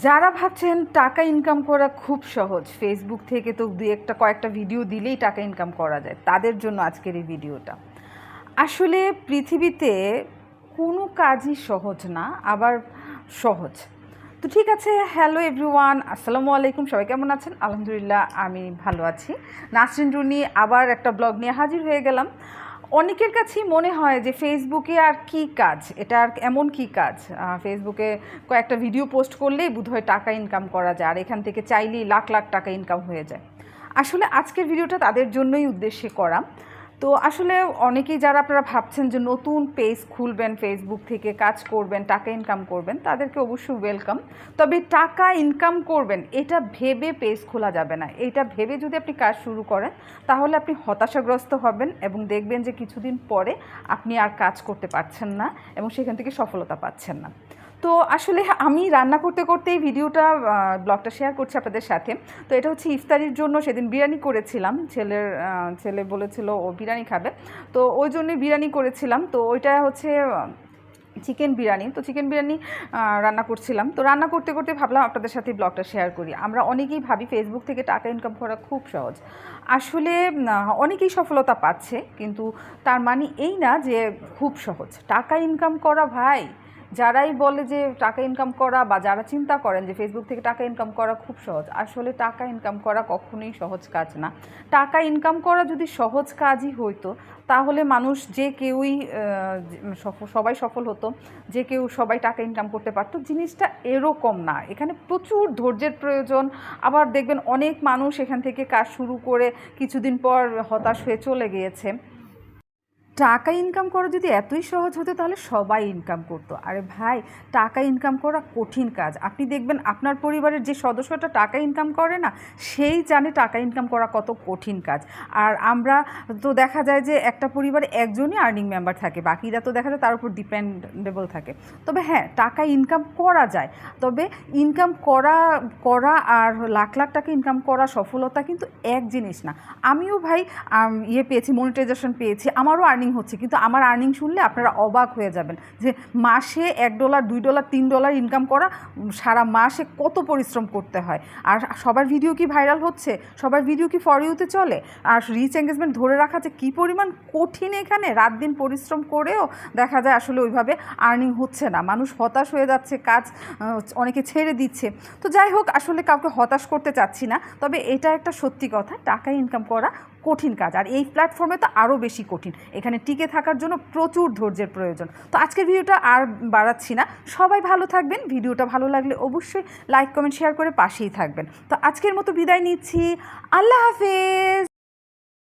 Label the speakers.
Speaker 1: যারা ভাবছেন টাকা ইনকাম করা খুব সহজ ফেসবুক থেকে তো দুই একটা কয়েকটা ভিডিও দিলেই টাকা ইনকাম করা যায়, তাদের জন্য আজকের এই ভিডিওটা আসলে পৃথিবীতে কোনো কাজই সহজ না, আবার সহজ। তো ঠিক আছে হ্যালো এভরিওয়ান আসসালামু আলাইকুম, সবাই কেমন আছেন? আলহামদুলিল্লাহ, আমি ভালো আছি। নাসরিন রুনি, আবার একটা ব্লগ নিয়ে হাজির হয়ে গেলাম। অনেকের কাছেই মনে হয় যে ফেসবুকে আর কি কাজ? এটা আর এমন কি কাজ? ফেসবুকে কয়েকটা ভিডিও পোস্ট করলেই বোধহয় টাকা ইনকাম করা যায়, আর এখান থেকে চাইলেই লাখ লাখ টাকা ইনকাম হয়ে যায়। আসলে আজকের ভিডিওটা তাদের জন্যই উদ্দেশ্যে করা। তো আসলে অনেকেই যারা আপনারা ভাবছেন যে নতুন পেজ খুলবেন ফেসবুক থেকে কাজ করবেন, টাকা ইনকাম করবেন, তাদেরকে অবশ্যই ওয়েলকাম তবে টাকা ইনকাম করবেন, এটা ভেবে পেজ খোলা যাবে না। এটা ভেবে যদি আপনি কাজ শুরু করেন, তাহলে আপনি হতাশাগ্রস্ত হবেন এবং দেখবেন যে কিছুদিন পরে আপনি আর কাজ করতে পারছেন না এবং সেখান থেকে সফলতা পাচ্ছেন না। তো আসলে আমি রান্না করতে করতেই ভিডিওটা ব্লগটা শেয়ার করছি আপনাদের সাথে। তো এটা হচ্ছে ইফতারির জন্য সেদিন বিরিয়ানি করেছিলাম। ছেলের ছেলে বলেছিল ও বিরিয়ানি খাবে। তো ওই জন্যই বিরিয়ানি করেছিলাম। তো ওইটা হচ্ছে চিকেন বিরিয়ানি। তো চিকেন বিরিয়ানি রান্না করছিলাম। তো রান্না করতে করতে ভাবলাম আপনাদের সাথে ব্লগটা শেয়ার করি। আমরা অনেকেই ভাবি ফেসবুক থেকে টাকা ইনকাম করা খুব সহজ। আসলে অনেকেই সফলতা পাচ্ছে, কিন্তু তার মানে এই না যে খুব সহজ। টাকা ইনকাম করা ভাই যারাই বলে যে টাকা ইনকাম করা বা যারা চিন্তা করেন যে ফেসবুক থেকে টাকা ইনকাম করা খুব সহজ, আসলে টাকা ইনকাম করা কখনোই সহজ কাজ না। টাকা ইনকাম করা যদি সহজ কাজই হইতো, তাহলে মানুষ যে কেউই সবাই সফল হতো, যে কেউ সবাই টাকা ইনকাম করতে পারতো, জিনিসটা এরকম না। এখানে প্রচুর ধৈর্যের প্রয়োজন। আবার দেখবেন অনেক মানুষ এখান থেকে কাজ শুরু করে কিছুদিন পর হতাশ হয়ে চলে গিয়েছে। টাকা ইনকাম করা যদি এতই সহজ হতো, তাহলে সবাই ইনকাম করতো। আরে ভাই, টাকা ইনকাম করা কঠিন কাজ। আপনি দেখবেন আপনার পরিবারের যে সদস্যটা টাকা ইনকাম করে না, সেই জানে টাকা ইনকাম করা কত কঠিন কাজ। আর আমরা তো দেখা যায় যে একটা পরিবারে একজনই আর্নিং মেম্বার থাকে, বাকিরা তো দেখা যায় তার উপর ডিপেন্ডেবল থাকে। তবে হ্যাঁ টাকা ইনকাম করা যায়। তবে ইনকাম করা করা আর লাখ লাখ টাকা ইনকাম করা সফলতা কিন্তু এক জিনিস না। আমিও ভাই ইয়ে পেয়েছি মনিটাইজেশন পেয়েছি, আমারও আর্নিং হচ্ছে। কিন্তু আমার আর্নিং শুনলে আপনারা অবাক হয়ে যাবেন যে মাসে এক ডলার দুই ডলার তিন ডলার ইনকাম করা সারা মাসে কত পরিশ্রম করতে হয়। আর সবার ভিডিও কি ভাইরাল হচ্ছে? সবার ভিডিও কি ফর ইউতে চলে? আর রিচ এঙ্গেজমেন্ট ধরে রাখা যে কী পরিমাণ কঠিন এখানে? রাত দিন পরিশ্রম করেও দেখা যায় আসলে ওইভাবে আর্নিং হচ্ছে না। মানুষ হতাশ হয়ে যাচ্ছে, কাজ অনেকে ছেড়ে দিচ্ছে। তো যাই হোক, আসলে কাউকে হতাশ করতে চাচ্ছি না। তবে এটা একটা সত্যি কথা, টাকা ইনকাম করা কঠিন কাজ। আর এই প্ল্যাটফর্মে তো আরও বেশি কঠিন। এখানে টিকে থাকার জন্য প্রচুর ধৈর্যের প্রয়োজন। তো আজকের ভিডিওটা আর বাড়াচ্ছি না। সবাই ভালো থাকবেন। ভিডিওটা ভালো লাগলে অবশ্যই লাইক, কমেন্ট, শেয়ার করে পাশেই থাকবেন। তো আজকের মতো বিদায় নিচ্ছি। আল্লাহ হাফেজ!